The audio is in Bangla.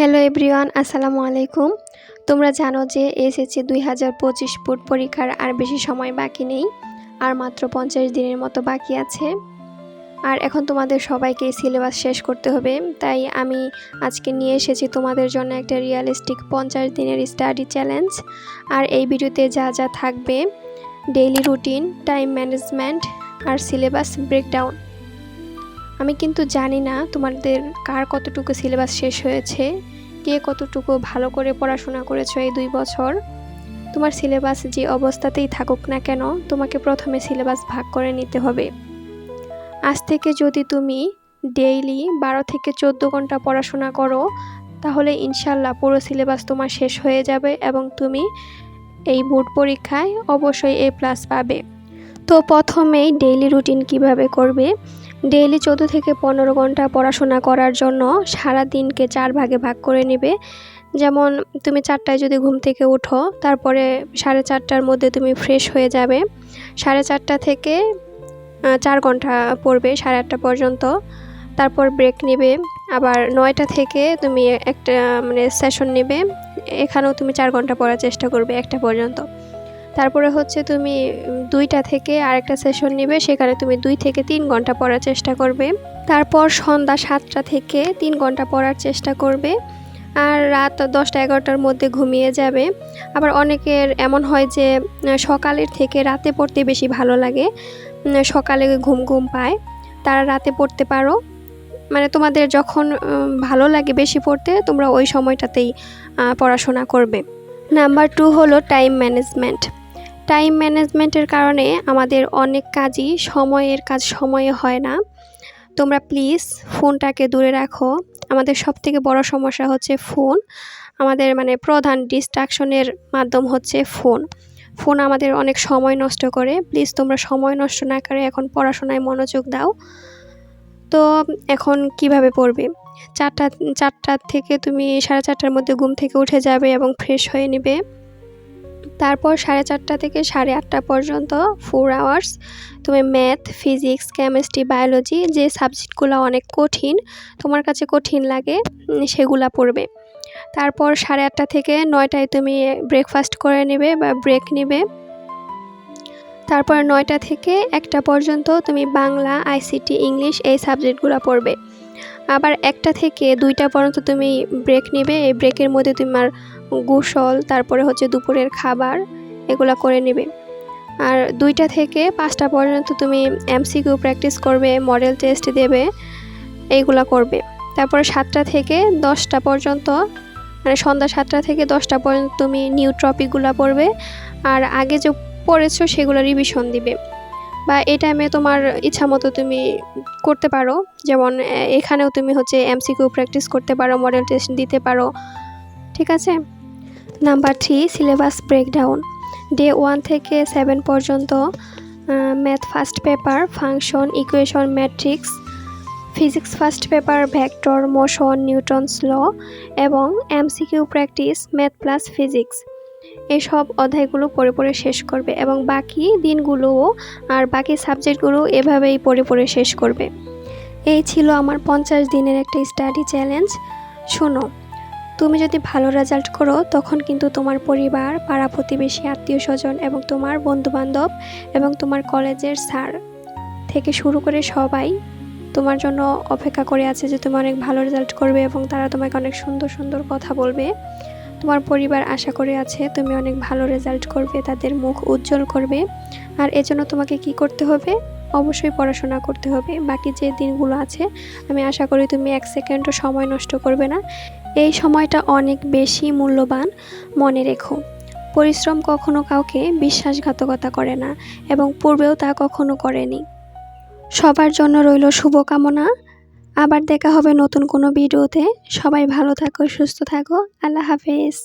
হ্যালো এভরিওয়ান, আসসালামু আলাইকুম। তোমরা জানো যে এসএসসি দুই হাজার পঁচিশ বোর্ড পরীক্ষার আর বেশি সময় বাকি নেই, আর মাত্র পঞ্চাশ দিনের মতো বাকি আছে। আর এখন তোমাদের সবাইকে সিলেবাস শেষ করতে হবে, তাই আমি আজকে নিয়ে এসেছি তোমাদের জন্য একটা রিয়েলিস্টিক পঞ্চাশ দিনের স্টাডি চ্যালেঞ্জ আর এই ভিডিওতে যা যা থাকবে ডেইলি রুটিন টাইম ম্যানেজমেন্ট আর সিলেবাস ব্রেকডাউন আমি কিন্তু জানি না তোমাদের কার কতটুকু সিলেবাস শেষ হয়েছে, কে কতটুকু ভালো করে পড়াশোনা করেছ এই দুই বছর। তোমার সিলেবাস যে অবস্থাতেই থাকুক না কেন, তোমাকে প্রথমে সিলেবাস ভাগ করে নিতে হবে। আজ থেকে যদি তুমি ডেইলি বারো থেকে চোদ্দ ঘণ্টা পড়াশোনা করো, তাহলে ইনশাল্লাহ পুরো সিলেবাস তোমার শেষ হয়ে যাবে এবং তুমি এই বোর্ড পরীক্ষায় অবশ্যই এ প্লাস পাবে। তো প্রথমেই ডেইলি রুটিন কীভাবে করবে ডেইলি চোদ্দ থেকে পনেরো ঘণ্টা পড়াশোনা করার জন্য সারা দিনকে চার ভাগে ভাগ করে নেবে। যেমন, তুমি চারটায় যদি ঘুম থেকে উঠো, তারপরে সাড়ে চারটার মধ্যে তুমি ফ্রেশ হয়ে যাবে। সাড়ে চারটা থেকে চার ঘণ্টা পড়বে সাড়ে আটটা পর্যন্ত। তারপর ব্রেক নেবে। আবার নয়টা থেকে তুমি একটা মানে সেশন নেবে। এখানেও তুমি চার ঘণ্টা পড়ার চেষ্টা করবে একটা পর্যন্ত। তারপরে হচ্ছে তুমি দুইটা থেকে আরেকটা সেশন নেবে, সেখানে তুমি দুই থেকে তিন ঘণ্টা পড়ার চেষ্টা করবে। তারপর সন্ধ্যা সাতটা থেকে তিন ঘণ্টা পড়ার চেষ্টা করবে। আর রাত দশটা এগারোটার মধ্যে ঘুমিয়ে যাবে। আবার অনেকের এমন হয় যে সকালের থেকে রাতে পড়তে বেশি ভালো লাগে। সকালে ঘুম ঘুম পায়। তারা রাতে পড়তে পারো। মানে তোমাদের যখন ভালো লাগে বেশি পড়তে, তোমরা ওই সময়টাতেই পড়াশোনা করবে। নাম্বার টু হলো টাইম ম্যানেজমেন্ট টাইম ম্যানেজমেন্টের কারণে আমাদের অনেক কাজই সময়ের কাজ সময়ে হয় না। তোমরা প্লিজ ফোনটাকে দূরে রাখো। আমাদের সব থেকে বড় সমস্যা হচ্ছে ফোন আমাদের মানে প্রধান ডিস্ট্রাকশনের মাধ্যম হচ্ছে ফোন ফোন আমাদের অনেক সময় নষ্ট করে। প্লিজ তোমরা সময় নষ্ট না করে এখন পড়াশোনায় মনোযোগ দাও। তো এখন কীভাবে পড়বে? চারটা চারটার থেকে তুমি সাড়ে চারটার মধ্যে ঘুম থেকে উঠে যাবে এবং ফ্রেশ হয়ে নেবে। তারপর সাড়ে চারটা থেকে সাড়ে আটটা পর্যন্ত ফোর আওয়ার্স তুমি ম্যাথ ফিজিক্স কেমিস্ট্রি বায়োলজি যে সাবজেক্টগুলো অনেক কঠিন, তোমার কাছে কঠিন লাগে সেগুলা পড়বে। তারপর সাড়ে আটটা থেকে নয়টায় তুমি ব্রেকফাস্ট করে নেবে বা ব্রেক নেবে। তারপর নয়টা থেকে একটা পর্যন্ত তুমি বাংলা আইসিটি ইংলিশ এই সাবজেক্টগুলো পড়বে। আবার একটা থেকে দুইটা পর্যন্ত তুমি ব্রেক নেবে। এই ব্রেকের মধ্যে তোমার গোসল, তারপরে হচ্ছে দুপুরের খাবার, এগুলো করে নেবে। আর দুইটা থেকে পাঁচটা পর্যন্ত তুমি এমসিকিউ প্র্যাকটিস করবে মডেল টেস্ট দেবে, এইগুলো করবে। তারপরে সাতটা থেকে দশটা পর্যন্ত মানে সন্ধ্যা সাতটা থেকে দশটা পর্যন্ত তুমি নিউ টপিকগুলো পড়বে আর আগে যে পড়েছো সেগুলো রিভিশন দিবে। বা এই টাইমে তোমার ইচ্ছা মতো তুমি করতে পারো। যেমন এখানেও তুমি হচ্ছে এমসিকিউ প্র্যাকটিস করতে পারো মডেল টেস্ট দিতে পারো। ঠিক আছে? Number three syllabus breakdown day one থেকে সেভেন পর্যন্ত math first paper function equation matrix physics first paper vector motion Newton's law এবং MCQ practice math plus physics এসব অধ্যায়গুলো পড়ে পড়ে শেষ করবে এবং বাকি দিনগুলোও আর বাকি সাবজেক্টগুলো এভাবেই পড়ে পড়ে শেষ করবে। এই ছিল আমার পঞ্চাশ দিনের একটা স্টাডি চ্যালেঞ্জ। শোনো, তুমি যদি ভালো রেজাল্ট করো, তখন কিন্তু তোমার পরিবার, পাড়া প্রতিবেশী আত্মীয় স্বজন এবং তোমার বন্ধুবান্ধব এবং তোমার কলেজের স্যার থেকে শুরু করে সবাই তোমার জন্য অপেক্ষা করে আছে যে তুমি অনেক ভালো রেজাল্ট করবে এবং তারা তোমাকে অনেক সুন্দর সুন্দর কথা বলবে। তোমার পরিবার আশা করে আছে, তুমি অনেক ভালো রেজাল্ট করবে, তাদের মুখ উজ্জ্বল করবে। আর এজন্য তোমাকে কি করতে হবে? অবশ্যই পড়াশোনা করতে হবে। বাকি যে দিনগুলো আছে, আমি আশা করি তুমি এক সেকেন্ডও সময় নষ্ট করবে না। এই সময়টা অনেক বেশি মূল্যবান মনে রেখো। পরিশ্রম কখনো কাউকে বিশ্বাসঘাতকতা করে না, এবং পূর্বেও তা কখনো করেনি। সবার জন্য রইল শুভকামনা। আবার দেখা হবে নতুন কোনো ভিডিওতে। সবাই ভালো থাকো সুস্থ থাকো। আল্লাহ হাফেজ।